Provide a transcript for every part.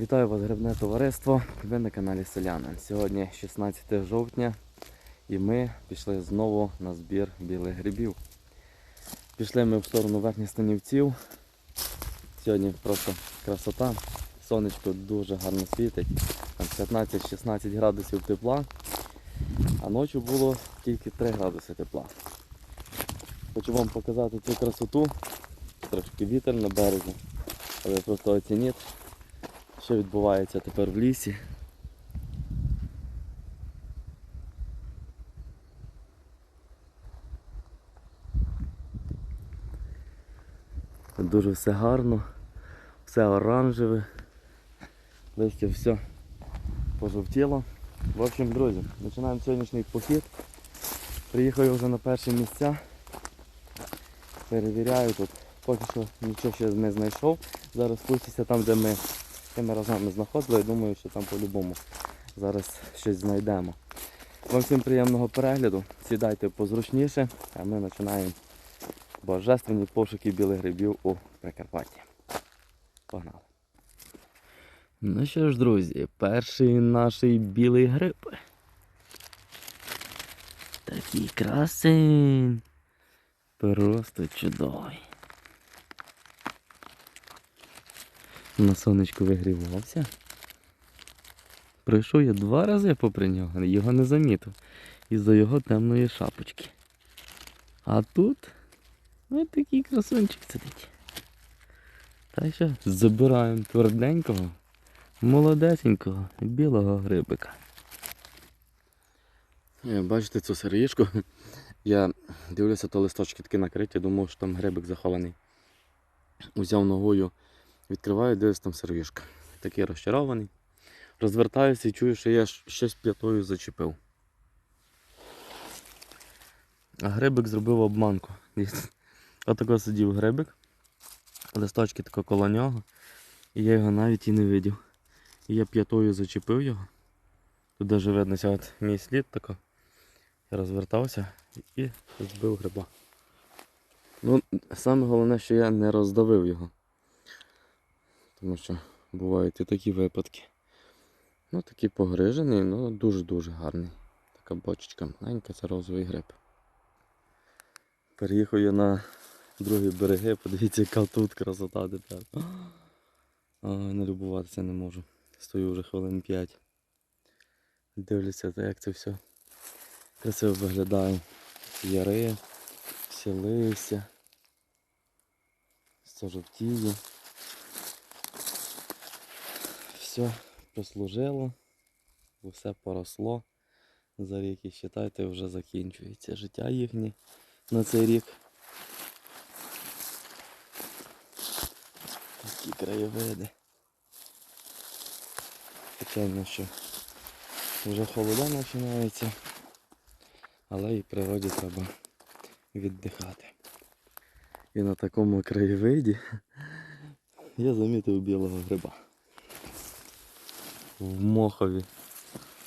Вітаю вас, грибне товариство. Ви на каналі Селянин. Сьогодні 16 жовтня і ми пішли знову на збір білих грибів. Пішли ми в сторону верхніх станівців. Сьогодні просто красота. Сонечко дуже гарно світить. 15-16 градусів тепла. А ночі було тільки 3 градуси тепла. Хочу вам показати цю красоту. Трошки вітер на березі. Але просто оцініть що відбувається тепер в лісі. Дуже все гарно, все оранжеве, листя все пожовтіло. В общем, друзі, починаємо сьогоднішній похід. Приїхав вже на перші місця. Перевіряю тут. Поки що нічого ще не знайшов. Зараз спустюся там, де ми тими разами знаходили, думаю, що там по-любому зараз щось знайдемо. Вам всім приємного перегляду, сідайте позручніше, а ми починаємо божественні пошуки білих грибів у Прикарпатті. Погнали. Ну що ж, друзі, перший наш білий гриб. Такий красень. Просто чудовий. На сонечку вигрівався. Пройшов я два рази попри нього, його не замітив. Із-за його темної шапочки. А тут ось такий красунчик сидить. Та що, забираємо тверденького, молодесенького, білого грибика. Е, Бачите цю сироїшку? Я дивлюся, то листочки такі накриті, думав, що там грибик захований. Узяв ногою Відкриваю, дивлюсь там сервішка. Такий розчарований. Розвертаюся і чую, що я щось п'ятою зачепив. А грибик зробив обманку. Отако сидів грибик, листочки тако коло нього, і я його навіть і не видів. І я п'ятою зачепив його. Тут даже видно от мій слід тако. Я розвертався і збив гриба. Ну, саме головне, що я не роздавив його. Тому що бувають і такі випадки. Ну, такий погрижений, ну дуже-дуже гарний. Така бочечка маленька, це розовий гриб. Переїхав я на другі береги, подивіться, яка тут красота тепер. Не любуватися не можу. Стою вже хвилин 5. Дивлюся, як це все красиво виглядає. Яри, всі листя, все Все прослужило, все поросло. За рік і вважайте, вже закінчується життя їхнє на цей рік. Такі краєвиди. Звичайно, що вже холода починається, але і природі треба віддихати. І на такому краєвиді я замітив білого гриба в Мохові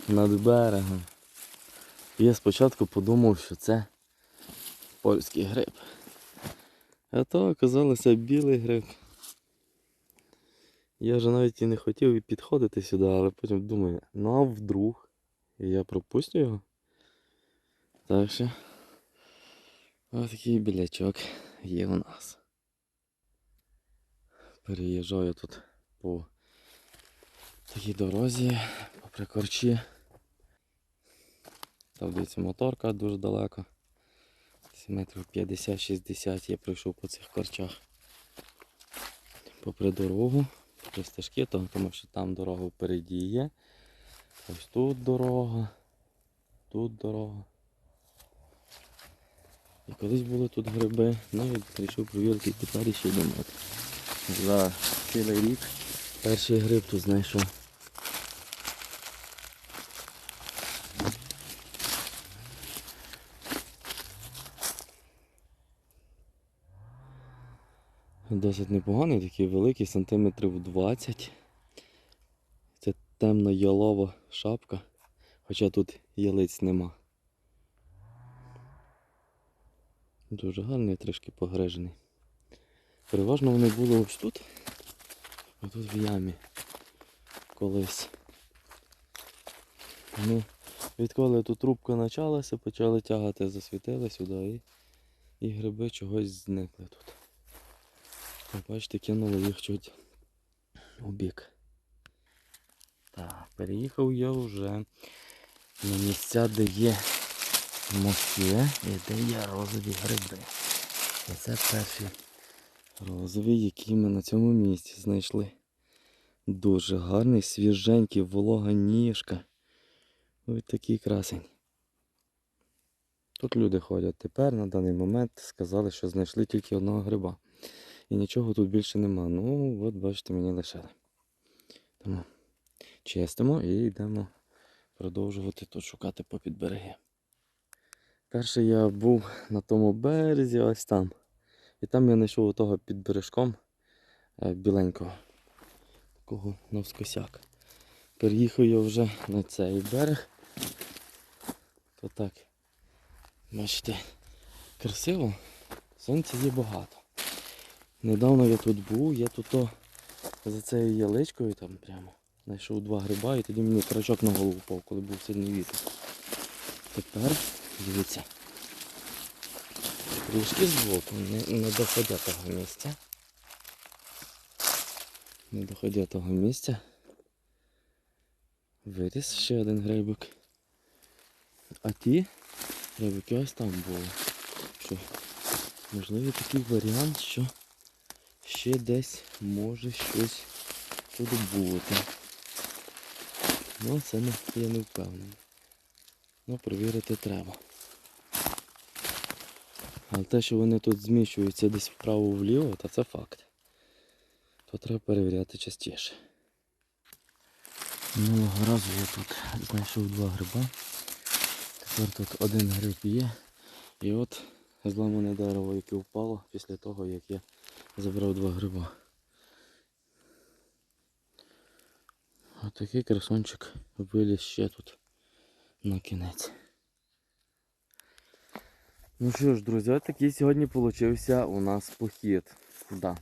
над берегом. Я спочатку подумав, що це польський гриб. А то оказалося білий гриб. Я вже навіть і не хотів підходити сюди, але потім думаю, ну а вдруг І я пропустю його. Так що ось такий білячок є у нас. Переїжджаю тут по такій дорозі, попри корчі. Там дивіться моторка дуже далеко. Метрів 50-60 я пройшов по цих корчах. Попри дорогу, попри стежки, тому що там дорога впереді є. Ось тут дорога, тут дорога. І колись були тут гриби, ну і вирішив провірити тепер ще от. За цілий рік перший гриб тут знайшов. Досить непоганий, такий великий, сантиметрів 20. Це темно-ялова шапка, хоча тут ялиць нема. Дуже гарний, трішки погрежений. Переважно вони були ось тут, ось тут в ямі. колись. Ну, відколи тут трубка почалася, почали тягати, засвітили сюди і, і гриби чогось зникли тут. Бачите, кинули їх чуть у бік. Так, переїхав я вже на місця, де є мости і де є розові гриби. І це перші розові, які ми на цьому місці знайшли. Дуже гарний, свіженький, волога ніжка. Ось такий красень. Тут люди ходять тепер на даний момент сказали, що знайшли тільки одного гриба. І нічого тут більше нема. Ну, от бачите, мені лишили. Тому чистимо і йдемо продовжувати тут шукати попід береги. Перше я був на тому березі, ось там. І там я знайшов того під бережком е, біленького. Такого навскосяк. Переїхав я вже на цей берег. То так. Бачите, красиво. Сонця є багато. Недавно я тут був, я тут о, за цією яличкою там прямо знайшов два гриба і тоді мені крачок на голову впав, коли був сильний вітер. Тепер, дивіться, трішки збоку, не, не доходя того місця. Не доходя того місця. Виріс ще один грибик. А ті грибики ось там були. Що, можливо такий варіант, що ще десь може щось тут бути. Ну, це не, я не впевнений. Ну, перевірити треба. Але те, що вони тут зміщуються десь вправо-вліво, то це факт. То треба перевіряти частіше. Минулого разу я тут знайшов два гриба. Тепер тут один гриб є. І от зламане дерево, яке впало після того, як я забрав два гриба. Отакий красончик виліз ще тут на кінець. Ну що ж, друзі, от такий сьогодні получився у нас похід. Да.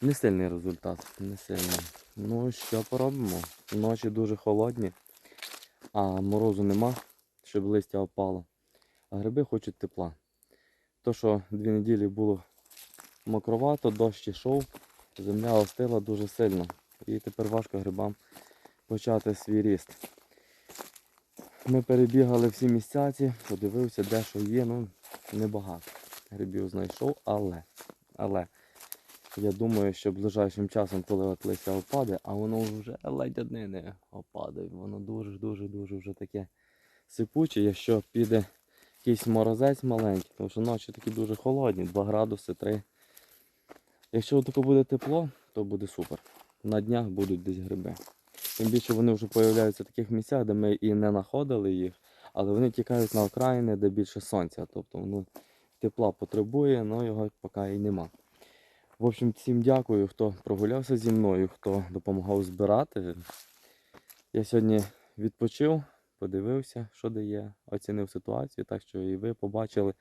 Не сильний результат, не сильний. Ну що поробимо? Ночі дуже холодні, а морозу нема, щоб листя опало. А гриби хочуть тепла. То, що дві неділі було мокровато, дощ ішов, земля остила дуже сильно. І тепер важко грибам почати свій ріст. Ми перебігали всі місця ці, подивився, де що є, ну небагато. Грибів знайшов, але, але я думаю, що ближайшим часом, коли от листя опаде, а воно вже ледь одне не опаде. Воно дуже-дуже-дуже вже таке сипуче, якщо піде якийсь морозець маленький, тому що ночі такі дуже холодні, 2 градуси, 3. Якщо тако буде тепло, то буде супер. На днях будуть десь гриби. Тим більше вони вже з'являються в таких місцях, де ми і не знаходили їх, але вони тікають на окраїни, де більше сонця. Тобто воно тепла потребує, але його поки і нема. В общем, всім дякую, хто прогулявся зі мною, хто допомагав збирати. Я сьогодні відпочив, подивився, що де є, оцінив ситуацію, так що і ви побачили,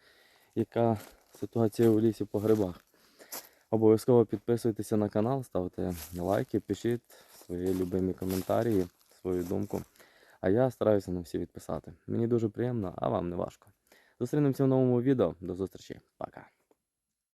яка ситуація у лісі по грибах. Обов'язково підписуйтеся на канал, ставте лайки, пишіть свої любимі коментарі, свою думку. А я стараюся на всі відписати. Мені дуже приємно, а вам не важко. Зустрінемося в новому відео. До зустрічі. Пока.